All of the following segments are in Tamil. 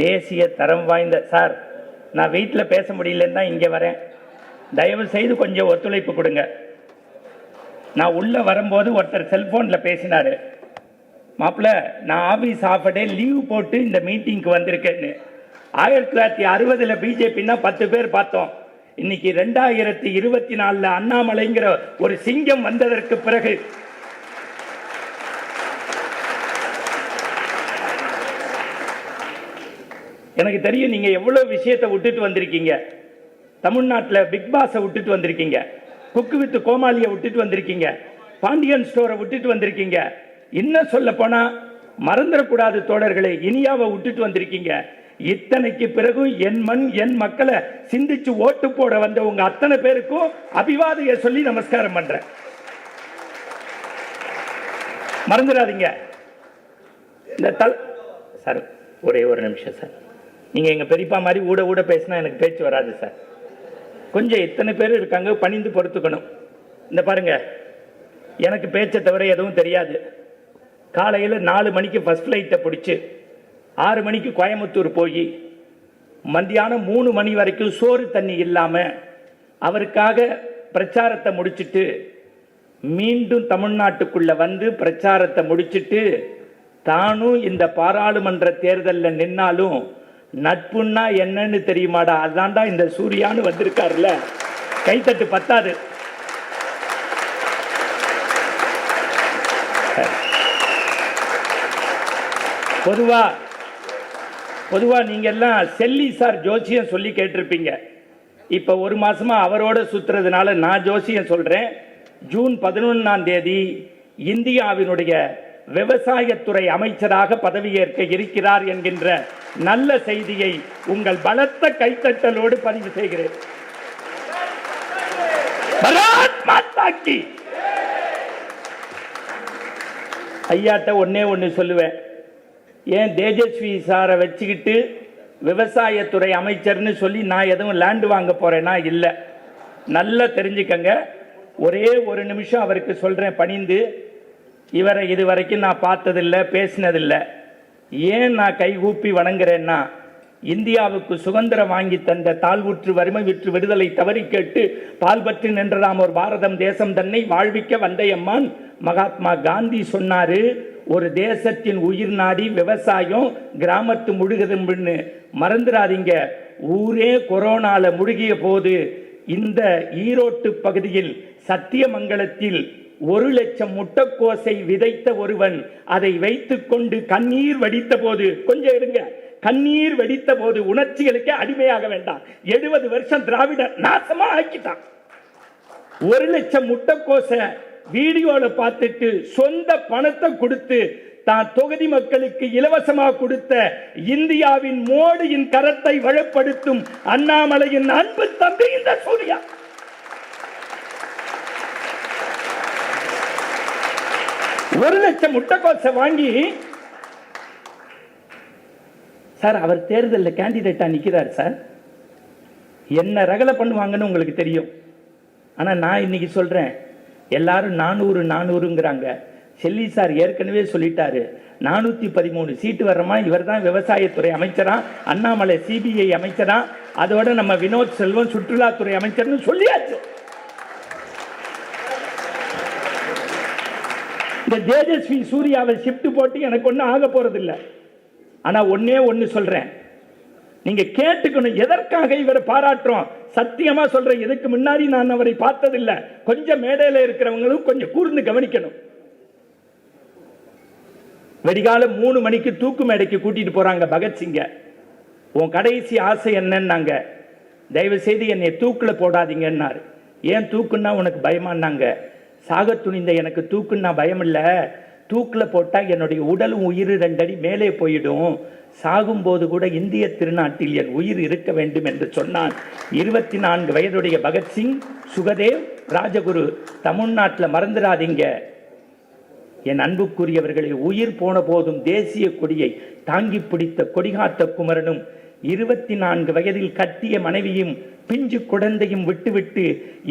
தேசிய தரம் வாய்ந்த சார் நான் வீட்டில் பேச முடியலன்னு தான் இங்கே வரேன். தயவு செய்து கொஞ்சம் ஒத்துழைப்பு கொடுங்க. நான் உள்ளே வரும்போது ஒருத்தர் செல்ஃபோனில் பேசினார். மாப்பிள்ள நான் ஆஃபீஸ் ஆஃப் டே லீவ் போட்டு இந்த மீட்டிங்க்கு வந்திருக்கேன்னு. ஆயிரத்தி தொள்ளாயிரத்தி அறுபதில் பிஜேபின்னா பத்து பேர் பார்த்தோம். இன்னைக்கு ரெண்டாயிரத்தி இருபத்தி நாலில் அண்ணாமலைங்கிற ஒரு சிங்கம் வந்ததற்கு பிறகு எனக்கு தெரியும் நீங்க எவ்வளவு விஷயத்தை விட்டுட்டு வந்திருக்கீங்க. தமிழ்நாட்டில் பிக் பாஸை விட்டுட்டு வந்திருக்கீங்க. குக்கு வித் கோமாளியை விட்டுட்டு வந்திருக்கீங்க. பாண்டியன் ஸ்டோரை விட்டுட்டு வந்திருக்கீங்க. இன்னும் சொல்ல போனால் மறந்துடக்கூடாது தோழர்களை இனியாவை விட்டுட்டு வந்திருக்கீங்க. இத்தனைக்கு பிறகு என் மண் என் மக்களை சிந்திச்சு ஓட்டு போட வந்த உங்க அத்தனை பேருக்கும் அபிவாதைய சொல்லி நமஸ்காரம் பண்றேன். மறந்துடாதீங்க. இந்த தல் சார் ஒரே ஒரு நிமிஷம் சார். நீங்கள் எங்கள் பெரியப்பா மாதிரி ஊட ஊட பேசினா எனக்கு பேச்சு வராது சார் கொஞ்சம் எத்தனை பேர் இருக்காங்க பணிந்து பொறுத்துக்கணும். இந்த பாருங்கள் எனக்கு பேச்சை தவிர எதுவும் தெரியாது. காலையில் நாலு மணிக்கு ஃபஸ்ட் ஃப்ளைட்டை பிடிச்சி ஆறு மணிக்கு கோயம்புத்தூர் போய் மத்தியானம் மூணு மணி வரைக்கும் சோறு தண்ணி இல்லாமல் அவருக்காக பிரச்சாரத்தை முடிச்சுட்டு மீண்டும் தமிழ்நாட்டுக்குள்ளே வந்து பிரச்சாரத்தை முடிச்சுட்டு தானும் இந்த பாராளுமன்ற தேர்தலில் நின்னாலும் நட்புன்னா என்னன்னு தெரியுமாடா? அதான்டா இந்த சூர்யான்னு வந்திருக்காருல்ல. கைத்தட்டு பத்தாது. பொதுவா பொதுவா நீங்க எல்லாம் செல்லி சார் ஜோசியம் சொல்லி கேட்டிருப்பீங்க. இப்ப ஒரு மாசமா அவரோட சுத்துறதுனால நான் ஜோசியம் சொல்றேன். ஜூன் பதினொன்னாம் தேதி இந்தியாவினுடைய விவசாயத்துறை அமைச்சராக பதவியேற்க இருக்கிறார் என்கின்ற நல்ல செய்தியை உங்கள் பலத்த கைத்தட்டலோடு பதிவு செய்கிறேன். ஐயாட்ட ஒன்னே ஒன்று சொல்லுவேன். ஏன் தேஜஸ்வி சாரை வச்சுக்கிட்டு விவசாயத்துறை அமைச்சர்னு சொல்லி நான் எதுவும் லேண்டு வாங்க போறேன்னா இல்லை. நல்லா தெரிஞ்சுக்கங்க. ஒரே ஒரு நிமிஷம் அவருக்கு சொல்றேன் பணிந்து. இவரை இது வரைக்கும் நான் பார்த்ததில்லை பேசினதில்லை. ஏன் நான் கைகூப்பி வணங்குறேன்னா இந்தியாவுக்கு சுதந்திரம் வாங்கி தந்த தாழ்வுற்று வறுமை விற்று விடுதலை தவறி கேட்டு பால் பற்றி நின்றதாம் ஒரு பாரதம் தேசம் தன்னை வாழ்விக்க வந்தையம்மான் மகாத்மா காந்தி சொன்னாரு ஒரு தேசத்தின் உயிர் நாடி விவசாயம் கிராமத்து முழுகுதுன்னு மறந்துடாதீங்க ஊரே கொரோனால முழுகிய போது இந்த ஈரோட்டு பகுதியில் சத்தியமங்கலத்தில் ஒரு லட்சம் முட்டைக்கோசை விதைத்த ஒருவன் அதை வைத்துக்கொண்டு கண்ணீர் வடித்த போது கொஞ்சம் இருங்க கண்ணீர் வெடித்த போது உணர்ச்சிகளுக்கே அடிமையாக வேண்டாம். எழுபது வருஷம் திராவிட நாசமா ஆக்கிட்டான். ஒரு லட்சம் முட்டைக்கோசை வீடியோல பார்த்துட்டு சொந்த பணத்தை கொடுத்து தான் தொகுதி மக்களுக்கு இலவசமாக கொடுத்த இந்தியாவின் மோடியின் கரத்தை வளப்படுத்தும் அண்ணாமலையின் அன்பு தம்பி இந்த சூர்யா. ஒரு லட்சம் முட்டைக்கோசை வாங்கி சார் அவர் தேர்தலில் கேண்டிடேட்டா நிற்கிறார் சார். என்ன ரகலை பண்ணுவாங்கன்னு உங்களுக்கு தெரியும். ஆனால் நான் இன்னைக்கு சொல்கிறேன் எல்லாரும் நானூறு நானூறுங்கிறாங்க. செல்லி சார் ஏற்கனவே சொல்லிட்டாரு நானூற்றி பதிமூணு சீட்டு வர்றமா? இவர் தான் விவசாயத்துறை அமைச்சரா? அண்ணாமலை சிபிஐ அமைச்சரா? அதோட நம்ம வினோத் செல்வம் சுற்றுலாத்துறை அமைச்சர்னு சொல்லியாச்சு. இந்த தேஜஸ்வி சூர்யாவை ஷிஃப்ட் போட்டு எனக்கு ஒன்றும் ஆக போகிறதில்ல ஆனால் ஒன்றே ஒன்று சொல்கிறேன் நீங்கள் கேட்டுக்கணும் எதற்காக இவரை பாராட்டுறோம்? சத்தியமாக சொல்கிறேன் இதுக்கு முன்னாடி நான் அவரை பார்த்ததில்லை. கொஞ்சம் மேடையில் இருக்கிறவங்களும் கொஞ்சம் கூர்ந்து கவனிக்கணும். வெடிகால மூணு மணிக்கு தூக்கு மேடைக்கு கூட்டிட்டு போறாங்க பகத்சிங்க உன் கடைசி ஆசை என்னன்னாங்க? தயவு செய்து என்னை தூக்கில் போடாதீங்கன்னாரு. ஏன் தூக்குன்னா உனக்கு பயமானாங்க சாக துணிந்த எனக்கு தூக்குன்னு பயம் இல்லை தூக்கில் போட்டால் என்னுடைய உடலும் உயிர் ரெண்டடி மேலே போயிடும். சாகும்போது கூட இந்திய திருநாட்டில் என் உயிர் இருக்க வேண்டும் என்று சொன்னான். இருபத்தி நான்கு வயதுடைய பகத்சிங் சுகதேவ் ராஜகுரு தமிழ்நாட்டில் மறந்துடாதீங்க. என் அன்புக்குரியவர்களை உயிர் போன போதும் தேசிய கொடியை தாங்கி பிடித்த கொடிகாத்த குமரனும் இருபத்தி நான்கு வயதில் கட்டிய மனைவியும் பிஞ்சு குழந்தையும் விட்டுவிட்டு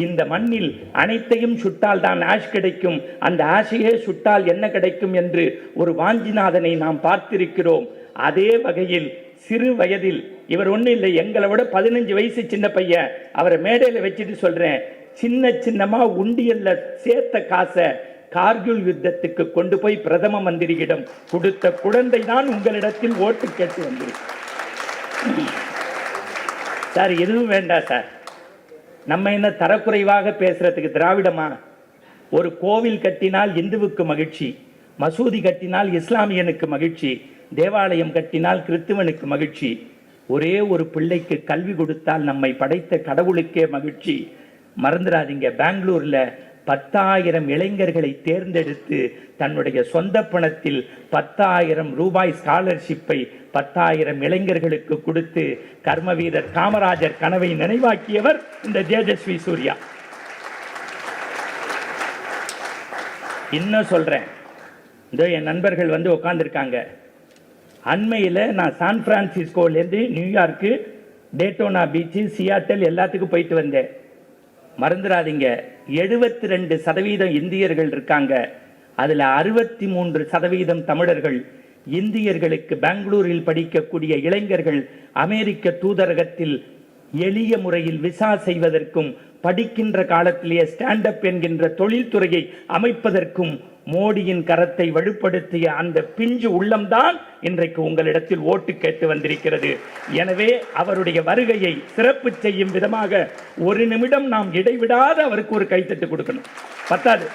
இந்த மண்ணில் அனைத்தையும் சுட்டால் தான் ஆஷ் கிடைக்கும். அந்த ஆஷையே சுட்டால் என்ன கிடைக்கும் என்று ஒரு வாஞ்சிநாதனை நாம் பார்த்திருக்கிறோம். அதே வகையில் சிறு வயதில் இவர் ஒன்றும் இல்லை எங்களை விட பதினஞ்சு வயசு சின்ன பையன் அவரை மேடையில் வச்சுட்டு சொல்றேன். சின்ன சின்னமா உண்டியல்ல சேர்த்த காசை கார்கில் யுத்தத்துக்கு கொண்டு போய் பிரதம மந்திரியிடம் கொடுத்த குழந்தை தான் உங்களிடத்தில் ஓட்டு கேட்டு வந்திருக்கு. சார் எதுவும் வேண்டாம் சார். நம்ம என்ன தரக்குறைவாக பேசுறதுக்கு திராவிடமா? ஒரு கோவில் கட்டினால் இந்துவுக்கு மகிழ்ச்சி மசூதி கட்டினால் இஸ்லாமியனுக்கு மகிழ்ச்சி தேவாலயம் கட்டினால் கிறிஸ்துவனுக்கு மகிழ்ச்சி. ஒரே ஒரு பிள்ளைக்கு கல்வி கொடுத்தால் நம்மை படைத்த கடவுளுக்கே மகிழ்ச்சி. மறந்துடாதீங்க பெங்களூர்ல பத்தாயிரம் இளைஞர்களை தேர்ந்தெடுத்து தன்னுடைய சொந்த பணத்தில் பத்தாயிரம் ரூபாய் ஸ்காலர்ஷிப்பை பத்தாயிரம் இளைஞர்களுக்கு கொடுத்து கர்ம வீரர் காமராஜர் கனவை நினைவாக்கியவர் இந்த தேஜஸ்வி சூர்யா. இன்னும் சொல்றேன். இதோ என் நண்பர்கள் வந்து உட்காந்துருக்காங்க அண்மையில் நான் சான் பிரான்சிஸ்கோலேருந்து நியூயார்க்கு டேட்டோனா பீச்சு சியாட்டல் எல்லாத்துக்கும் போயிட்டு வந்தேன். மறந்துடாதீங்க. எழுபத்தி ரெண்டு சதவீதம் இந்தியர்கள் இருக்காங்க. அதில் அறுபத்தி மூன்று சதவீதம் தமிழர்கள். இந்தியர்களுக்கு பெங்களூரில் படிக்கக்கூடிய இளைஞர்கள் அமெரிக்க தூதரகத்தில் எளிய முறையில் விசா செய்வதற்கும் படிக்கின்ற காலத்திலேயே ஸ்டாண்ட் அப் என்கின்ற தொழில்துறையை அமைப்பதற்கும் மோடியின் கரத்தை வலுப்படுத்திய அந்த பிஞ்சு உள்ளம்தான் இன்றைக்கு உங்களிடத்தில் ஓட்டு கேட்டு வந்திருக்கிறது. எனவே அவருடைய வருகையை சிறப்பு செய்யும் விதமாக ஒரு நிமிடம் நாம் இடைவிடாத அவருக்கு ஒரு கைத்தட்டு கொடுக்கணும். பத்தாது.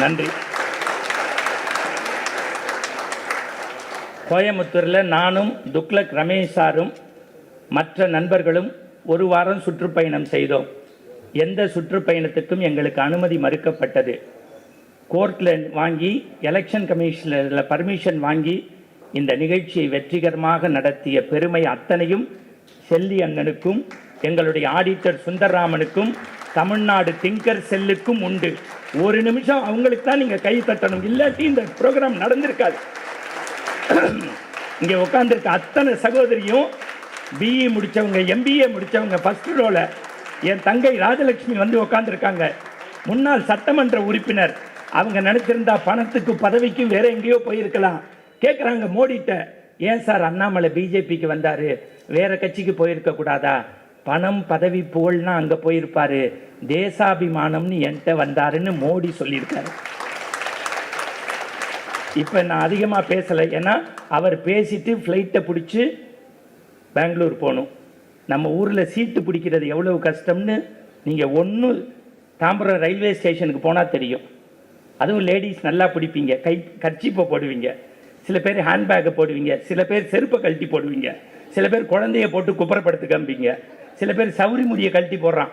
நன்றி. கோயம்புத்தூரில் நானும் துக்லக் ரமேஷ் சாரும் மற்ற நண்பர்களும் ஒரு வாரம் சுற்றுப்பயணம் செய்தோம். எந்த சுற்றுப்பயணத்துக்கும் எங்களுக்கு அனுமதி மறுக்கப்பட்டது. கோர்ட்டில் வாங்கி எலெக்ஷன் கமிஷனில் பர்மிஷன் வாங்கி இந்த நிகழ்ச்சியை வெற்றிகரமாக நடத்திய பெருமை அத்தனையும் செல்லி அண்ணனுக்கும் எங்களுடைய ஆடிட்டர் சுந்தர்ராமனுக்கும் தமிழ்நாடு திங்கர் செல்லுக்கும் உண்டு. ஒரு நிமிஷம் அவங்களுக்கு தான் நீங்கள் கை தட்டணும். இல்லாட்டி இந்த ப்ரோக்ராம் நடந்திருக்காது. இங்கே உட்காந்துருக்க அத்தனை சகோதரியும் பிஇ முடித்தவங்க எம்பிஏ முடித்தவங்க ஃபஸ்ட் ரோல என் தங்கை ராஜலட்சுமி வந்து உட்காந்துருக்காங்க முன்னாள் சட்டமன்ற உறுப்பினர். அவங்க நினைச்சிருந்தா பணத்துக்கு பதவிக்கும் வேற எங்கேயோ போயிருக்கலாம். கேட்குறாங்க மோடிட்ட ஏன் சார் அண்ணாமலை பிஜேபிக்கு வந்தார்? வேற கட்சிக்கு போயிருக்க கூடாதா? பணம் பதவி புகழ்னா அங்கே போயிருப்பாரு. தேசாபிமானம்னு என்கிட்ட வந்தாருன்னு மோடி சொல்லியிருக்காரு. இப்போ நான் அதிகமாக பேசலை. ஏன்னா அவர் பேசிட்டு ஃப்ளைட்டை பிடிச்சி பெங்களூர் போகணும். நம்ம ஊரில் சீட்டு பிடிக்கிறது எவ்வளவு கஷ்டம்னு நீங்கள் ஒன்று தாம்பரம் ரயில்வே ஸ்டேஷனுக்கு போனால் தெரியும். அதுவும் லேடிஸ் நல்லா பிடிப்பீங்க. கை கர்ச்சிப்பை போடுவீங்க. சில பேர் ஹேண்ட்பேக்கை போடுவீங்க. சில பேர் செருப்பை கழட்டி போடுவீங்க. சில பேர் குழந்தைய போட்டு குப்புறப்படுத்து காமிப்பீங்க சில பேர் சவுரி முடியை கழட்டி போடுறான்.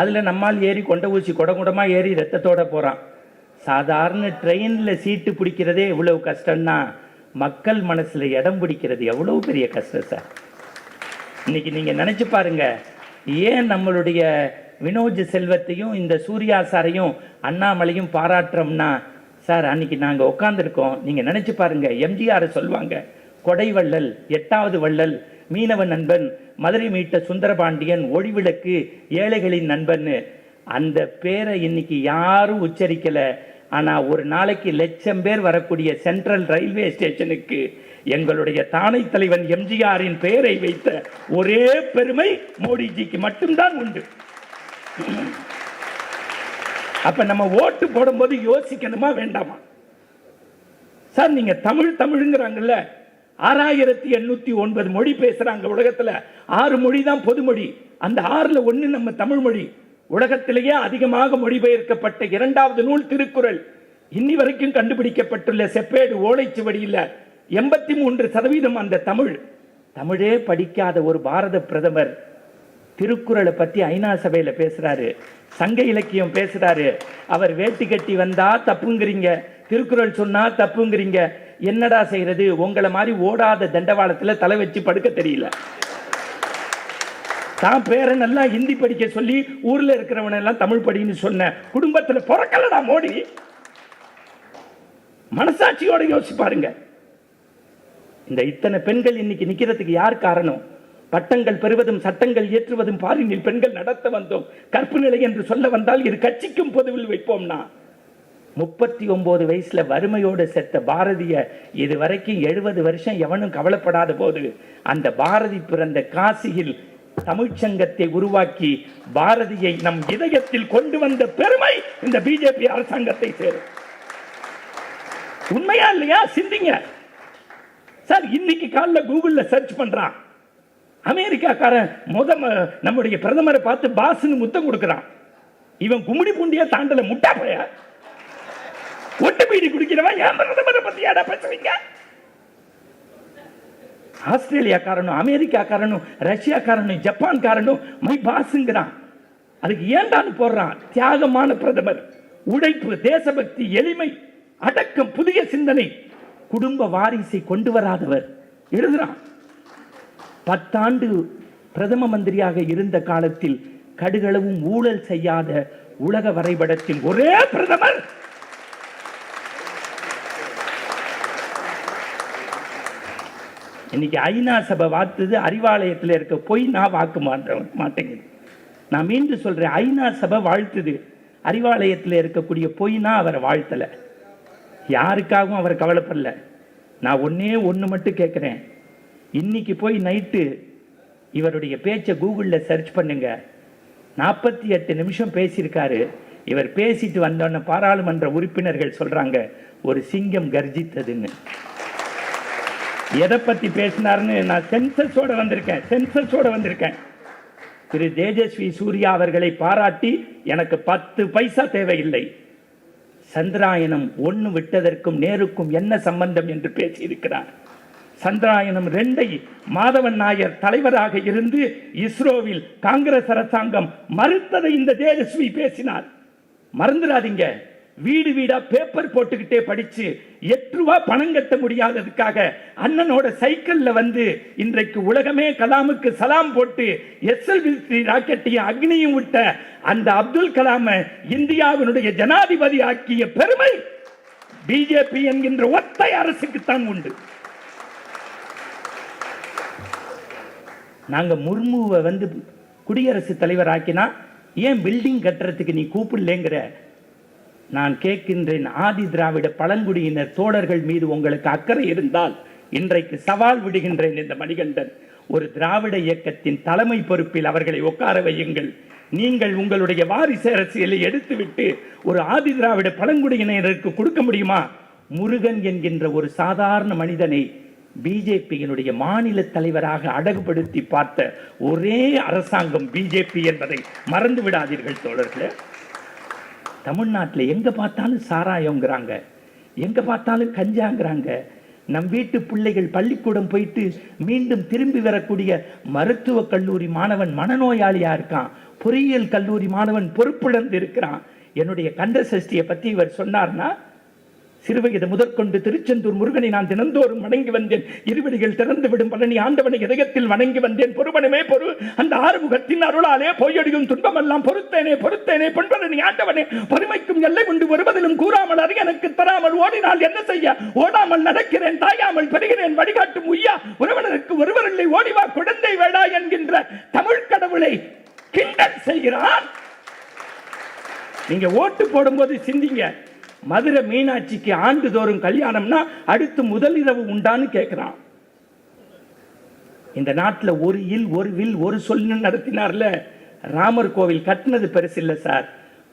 அதில் நம்மால் ஏறி கொண்ட ஊசி குடங்குடமாக ஏறி ரத்தத்தோடு போகிறான் சாதாரண ட்ரெயினில் சீட்டு பிடிக்கிறதே எவ்வளவு கஷ்டம்னா மக்கள் மனசில் இடம் பிடிக்கிறது எவ்வளவு பெரிய கஷ்டம் சார். இன்னைக்கு நீங்கள் நினச்சி பாருங்க ஏன் நம்மளுடைய வினோஜ் செல்வத்தையும் இந்த சூர்யா சாரையும் அண்ணாமலையும் பாராட்டுறோம்னா சார் அன்னைக்கு நாங்கள் உட்காந்துருக்கோம் நீங்கள் நினச்சி பாருங்க எம்ஜிஆர் சொல்லுவாங்க கொடை வள்ளல் எட்டாவது வள்ளல் மீனவ நண்பன் மதுரை மீட்ட சுந்தரபாண்டியன் ஒளிவிளக்கு ஏழைகளின் நண்பன்னு. அந்த பேரை இன்னைக்கு யாரும் உச்சரிக்கல. ஆனா ஒரு நாளைக்கு லட்சம் பேர் வரக்கூடிய சென்ட்ரல் ரயில்வே ஸ்டேஷனுக்கு எங்களுடைய தானை தலைவன் எம்ஜிஆரின் பெயரை வைத்த ஒரே பெருமை மோடிஜிக்கு மட்டும்தான் உண்டு. அப்ப நம்ம ஓட்டு போடும்போது யோசிக்கணுமா வேண்டாமா? சார் நீங்க தமிழ் தமிழுங்கிறாங்கல்ல. ஆறாயிரத்தி எண்ணூத்தி ஒன்பது மொழி பேசுறாங்க உலகத்துல. ஆறு மொழி தான் பொதுமொழி. அந்த ஆறுல ஒண்ணு நம்ம தமிழ் மொழி. உலகத்திலேயே அதிகமாக மொழிபெயர்க்கப்பட்ட இரண்டாவது நூல் திருக்குறள். இன்னி வரைக்கும் கண்டுபிடிக்கப்பட்டுள்ள செப்பேடு ஓலைச்சுவடியில் எண்பத்தி மூன்று சதவீதம் அந்த தமிழ். தமிழே படிக்காத ஒரு பாரத பிரதமர் திருக்குறளை பத்தி ஐநா சபையில பேசுறாரு. சங்க இலக்கியம் பேசுறாரு. அவர் வேட்டி கட்டி வந்தா தப்புங்கிறீங்க. திருக்குறள் சொன்னா தப்புங்கிறீங்க. என்னடா செய்யறது உங்களை மாதிரி ஓடாத தண்டவாளத்துல தலை வச்சு படுக்க தெரியல. தான் பேரை நல்லா ஹிந்தி படிக்க சொல்லி ஊர்ல இருக்கிறவனெல்லாம் தமிழ் படின்னு சொன்ன குடும்பத்துல பிறக்கலடா மோடி. மனசாட்சியோட யோசிச்சு பாருங்க. இந்த இத்தனை பெண்கள் இன்னைக்கு நிக்கிறதுக்கு யார் காரணம்? பட்டங்கள் பெறுவதும் சட்டங்கள் இயற்றுவதும் பாரினில் பெண்கள் நடத்த வந்தோம். கற்பு நிலை என்று சொல்ல வந்தால் இரு கட்சிக்கும் பொதுவில் வைப்போம்னா. முப்பத்தி ஒன்பது வயசுல வறுமையோடு செத்த பாரதிய இது வரைக்கும் எழுபது வருஷம் எவனும் கவலைப்படாத போது அந்த பாரதி பிறந்த காசியில் தமிழ்ச்சங்கத்தை உருவாக்கி பாரதியை நம் இதயத்தில் கொண்டு வந்த பெருமை இந்த பிஜேபி அரசாங்கத்தை சேரும். உண்மையா இல்லையா? சிந்திங்க. சார் இன்னைக்கு காலைல கூகுள்ல சர்ச் பண்றான். அமெரிக்காக்காரன் முத நம்முடைய பிரதமரை பார்த்து பாஸ்ன்னு முத்தம் கொடுக்கறான். இவன் கும்மிடி பூண்டியா தாண்டல முட்டா போய? ஒட்டு பீடி குடிக்கிறவன் ஏன் பிரதமரை பத்தி பேசுவீங்க ஆஸ்திரேலியாக்காரனும் அமெரிக்காக்காரனும் ரஷ்யாக்காரனும் ஜப்பான்காரனும் மை பாஸுங்கிறான் அதுக்கு ஏண்டான்னு போடுறான். தியாகமான பிரதமர். உழைப்பு தேசபக்தி எளிமை அடக்கம் புதிய சிந்தனை. குடும்ப வாரிசை கொண்டு வராதவர். எழுதுறான். பத்தாண்டு பிரதம மந்திரியாக இருந்த காலத்தில் கடுகளவும் ஊழல் செய்யாத உலக வரைபடத்தில் ஒரே பிரதமர். இன்னைக்கு ஐநா சபை வாத்துது அறிவாலயத்தில் இருக்க போய் நான் வாக்கு மாட்ட மாட்டேங்குது. நான் மீண்டும் சொல்கிறேன் ஐநா சபை வாழ்த்துது. அறிவாலயத்தில் இருக்கக்கூடிய பொய்னா அவரை வாழ்த்தலை. யாருக்காகவும் அவர் கவலைப்படல. நான் ஒன்றே ஒன்று மட்டும் கேட்குறேன் இன்னைக்கு போய் நைட்டு இவருடைய பேச்சை கூகுளில் சர்ச் பண்ணுங்க. நாற்பத்தி எட்டு நிமிஷம் பேசியிருக்காரு. இவர் பேசிட்டு வந்தோன்ன பாராளுமன்ற உறுப்பினர்கள் சொல்கிறாங்க ஒரு சிங்கம் கர்ஜித்ததுன்னு. எதை பத்தி பேசினார்னு நான் சென்சஸோட வந்திருக்கேன் சென்சஸோட வந்திருக்கேன். திரு தேஜஸ்வி சூர்யா அவர்களை பாராட்டி எனக்கு பத்து பைசா தேவையில்லை. சந்திராயனம் ஒன்று விட்டதற்கும் நேருக்கும் என்ன சம்பந்தம் என்று பேசியிருக்கிறார். சந்திராயனம் ரெண்டை மாதவன் நாயர் தலைவராக இருந்து இஸ்ரோவில் காங்கிரஸ் அரசாங்கம் மறுத்ததை இந்த தேஜஸ்வி பேசினார். மறந்துடாதீங்க. வீடு வீடா பேப்பர் போட்டுக்கிட்டே படிச்சு எட்டு ரூபா பணம் கட்ட முடியாததுக்காக அண்ணனோட சைக்கிள்ல வந்து இன்றைக்கு உலகமே கலாமுக்கு சலாம் போட்டு எஸ்எல்வி ராக்கெட்டையும் அக்னியும் விட்ட அந்த அப்துல் கலாம இந்தியாவினுடைய ஜனாதிபதி ஆக்கிய பெருமை பிஜேபி என்கின்ற ஒத்தை அரசுக்குத்தான் உண்டு. நாங்க முர்முவை வந்து குடியரசுத் தலைவர் ஆக்கினா ஏன் பில்டிங் கட்டுறதுக்கு நீ கூப்பிடலங்கிற? நான் கேட்கின்றேன் ஆதி திராவிட பழங்குடியினர் தோழர்கள் மீது உங்களுக்கு அக்கறை இருந்தால் இன்றைக்கு சவால் விடுகின்றேன் இந்த மணிகண்டன். ஒரு திராவிட இயக்கத்தின் தலைமை பொறுப்பில் அவர்களை உட்கார வையுங்கள். நீங்கள் உங்களுடைய வாரிசு அரசியலை எடுத்துவிட்டு ஒரு ஆதி திராவிட பழங்குடியினருக்கு கொடுக்க முடியுமா? முருகன் என்கின்ற ஒரு சாதாரண மனிதனை பிஜேபியினுடைய மாநில தலைவராக அழகுபடுத்தி பார்த்த ஒரே அரசாங்கம் பிஜேபி என்பதை மறந்து விடாதீர்கள் தோழர்களே. தமிழ்நாட்டில் எங்கே பார்த்தாலும் சாராயங்கிறாங்க எங்கே பார்த்தாலும் கஞ்சாங்கிறாங்க. நம் வீட்டு பிள்ளைகள் பள்ளிக்கூடம் போயிட்டு மீண்டும் திரும்பி வரக்கூடிய மருத்துவக் கல்லூரி மாணவன் மனநோயாளியாக இருக்கான். பொறியியல் கல்லூரி மாணவன் பொறுப்பிழந்து இருக்கிறான். என்னுடைய கந்த சஷ்டியை பற்றி இவர் சொன்னார்னா சிறுவயது முதற்கொண்டு திருச்செந்தூர் முருகனை நான் தினந்தோறும் வணங்கி வந்தேன். இருவடிகள் திறந்து விடும் பழனி ஆண்டவனை இதயத்தில் வணங்கி வந்தேன். பொறுவனமே பொறு அந்த ஆறுமுகத்தின் அருளாலே பொய்யடியும் துன்பமெல்லாம் பொறுத்தேனே பொறுத்தேனே பொன்பழனி ஆண்டவனே. பொறுமைக்கும் எல்லை கொண்டு வருவதிலும் கூறாமல் அறிய எனக்கு தராமல் ஓடினால் என்ன செய்ய? ஓடாமல் நடக்கிறேன் தாயாமல் பெறுகிறேன் வழிகாட்டும் உய்யா. உறவினருக்கு ஒருவரில்லை ஓடிவா குழந்தை வேடா என்கின்ற தமிழ் கடவுளை கிண்டல் செய்கிறான் நீங்க ஓட்டு போடும்போது சிந்திங்க. மதுரை மீனாட்சிக்கு ஆண்டுதோறும் கல்யாணம்னா அடுத்து முதல் இரவு உண்டான்னு கேட்கிறான் இந்த நாட்டுல ஒரு இல் ஒரு வில் ஒரு சொல்லுன்னு நடத்தினார்ல. ராமர் கோவில் கட்டினது பெருசு இல்ல சார்.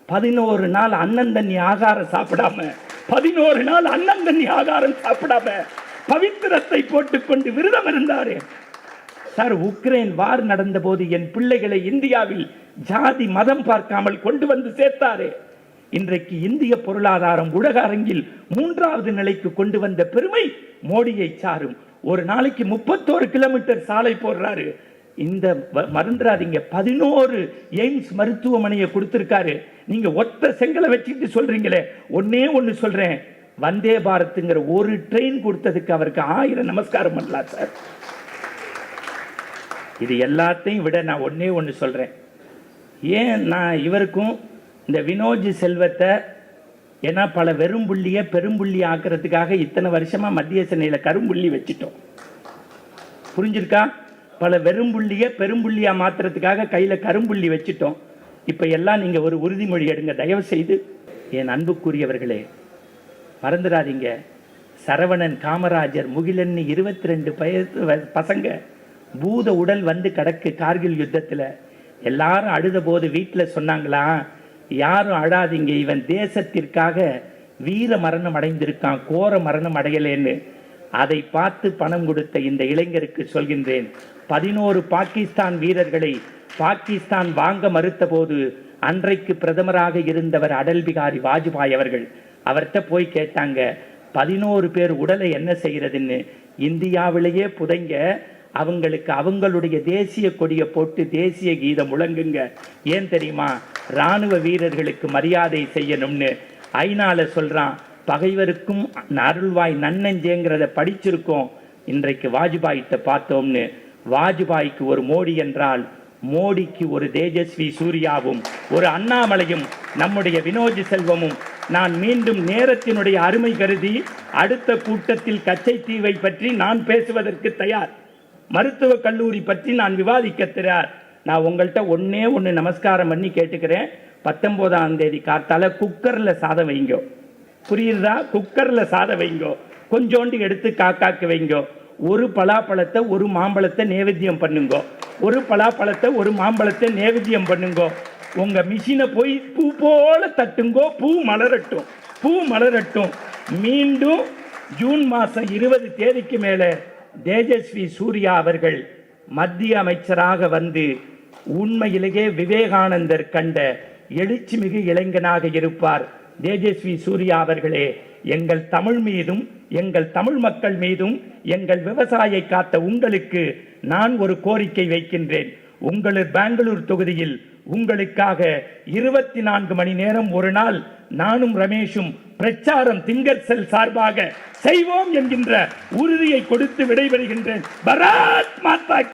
பதினோரு நாள் அண்ணன் தண்ணி ஆகாரம் சாப்பிடாம பதினோரு நாள் அண்ணன் தண்ணி ஆகாரம் சாப்பிடாம பவித்திரத்தை போட்டுக்கொண்டு விரதம் இருந்தாரு. சார் உக்ரைன் வார் நடந்தபோது என் பிள்ளைகளை இந்தியாவில் ஜாதி மதம் பார்க்காமல் கொண்டு வந்து சேர்த்தாரே. இன்றைக்கு இந்திய பொருளாதாரம் உலக அரங்கில் மூன்றாவது நிலைக்கு கொண்டு வந்த பெருமை மோடியை சாரும். ஒரு நாளைக்கு முப்பத்தோரு கிலோமீட்டர் சாலை போடுறாரு. இந்த வ- மறந்துடாதீங்க. பதினோரு எய்ம்ஸ் மருத்துவமனையை கொடுத்துருக்காரு. நீங்க ஒத்த செங்கலை வச்சுட்டு சொல்றீங்களே. ஒன்னே ஒண்ணு சொல்றேன். வந்தே பாரத்துங்கிற ஒரு ட்ரெயின் கொடுத்ததுக்கு அவருக்கு ஆயிரம் நமஸ்காரம் பண்ணலாம் சார். இது எல்லாத்தையும் விட நான் ஒன்னே ஒன்று சொல்றேன். ஏன் நான் இவருக்கும் இந்த வினோஜ் செல்வத்தை ஏன்னா பல வெறும்புள்ளியை பெரும்புள்ளி ஆக்கிறதுக்காக இத்தனை வருஷமாக மத்திய சென்னையில் கரும்புள்ளி வச்சுட்டோம். புரிஞ்சிருக்கா? பல வெறும்புள்ளிய பெரும்புள்ளியாக மாற்றுறதுக்காக கையில் கரும்புள்ளி வச்சுட்டோம். இப்போ எல்லாம் நீங்கள் ஒரு உறுதிமொழி எடுங்க. தயவு செய்து என் அன்புக்குரியவர்களே மறந்துடாதீங்க. சரவணன் காமராஜர் முகிலன்னு இருபத்தி ரெண்டு பசங்க. பூத உடல் வந்து கிடக்கு கார்கில் யுத்தத்தில். எல்லாரும் அழுத போது வீட்டில் சொன்னாங்களா? யாரும் அழாதீங்க. இவன் தேசத்திற்காக வீர மரணம் அடைந்திருக்கான். கோர மரணம் அடையலேன்னு. அதை பார்த்து பணம் கொடுத்த இந்த இளைஞருக்கு சொல்கின்றேன். பதினோரு பாகிஸ்தான் வீரர்களை பாகிஸ்தான் வாங்க மறுத்த போது அன்றைக்கு பிரதமராக இருந்தவர் அடல் பிகாரி வாஜ்பாய் அவர்கள். அவர்கிட்ட போய் கேட்டாங்க பதினோரு பேர் உடலை என்ன செய்கிறதுன்னு இந்தியாவிலேயே புதைங்க அவங்களுக்கு அவங்களுடைய தேசிய கொடியை போட்டு தேசிய கீதம் முழங்குங்க. ஏன் தெரியுமா? ராணுவ வீரர்களுக்கு மரியாதை செய்யணும்னு. ஐநால சொல்கிறான் பகைவருக்கும் அருள்வாய் நன்னஞ்சேங்கிறத படிச்சிருக்கோம். இன்றைக்கு வாஜ்பாயிட்ட பார்த்தோம்னு. வாஜ்பாய்க்கு ஒரு மோடி என்றால் மோடிக்கு ஒரு தேஜஸ்வி சூர்யாவும் ஒரு அண்ணாமலையும் நம்முடைய வினோஜ் செல்வமும். நான் மீண்டும் நேரத்தினுடைய அருமை கருதி அடுத்த கூட்டத்தில் கச்சை தீவை பற்றி நான் பேசுவதற்கு தயார். மருத்துவக் கல்லூரி பற்றி நான் விவாதிக்க நான் உங்கள்கிட்ட ஒன்றே ஒன்று நமஸ்காரம் பண்ணி கேட்டுக்கிறேன். பத்தொம்போதாம் தேதி காத்தால குக்கரில் சாதம் வைங்கோ. புரியுதா? குக்கரில் சாதம் வைங்கோ. கொஞ்சோண்டு எடுத்து காக்காக்கு வைங்கோ. ஒரு பலாப்பழத்தை ஒரு மாம்பழத்தை நேவேத்தியம் பண்ணுங்கோ. ஒரு பலாப்பழத்தை ஒரு மாம்பழத்தை நேவேத்தியம் பண்ணுங்கோ. உங்க மிஷினை போய் பூ போல தட்டுங்கோ. பூ மலரட்டும். பூ மலரட்டும். மீண்டும் ஜூன் மாதம் இருபது தேதிக்கு மேலே தேஜஸ்வி சூர்யா அவர்கள் மத்திய அமைச்சராக வந்து உண்மையிலேயே விவேகானந்தர் கண்ட எழுச்சிமிகு இளைஞனாக இருப்பார். தேஜஸ்வி சூர்யா அவர்களே எங்கள் தமிழ் மீதும் எங்கள் தமிழ் மக்கள் மீதும் எங்கள் விவசாயை காத்த உங்களுக்கு நான் ஒரு கோரிக்கை வைக்கின்றேன். உங்களது பெங்களூர் தொகுதியில் உங்களுக்காக இருபத்தி நான்கு மணி நேரம் ஒரு நாள் நானும் ரமேஷும் பிரச்சாரம் திங்கர் செல் சார்பாக செய்வோம் என்கின்ற உறுதியை கொடுத்து விடைபெறுகின்றேன். பராத் மாதா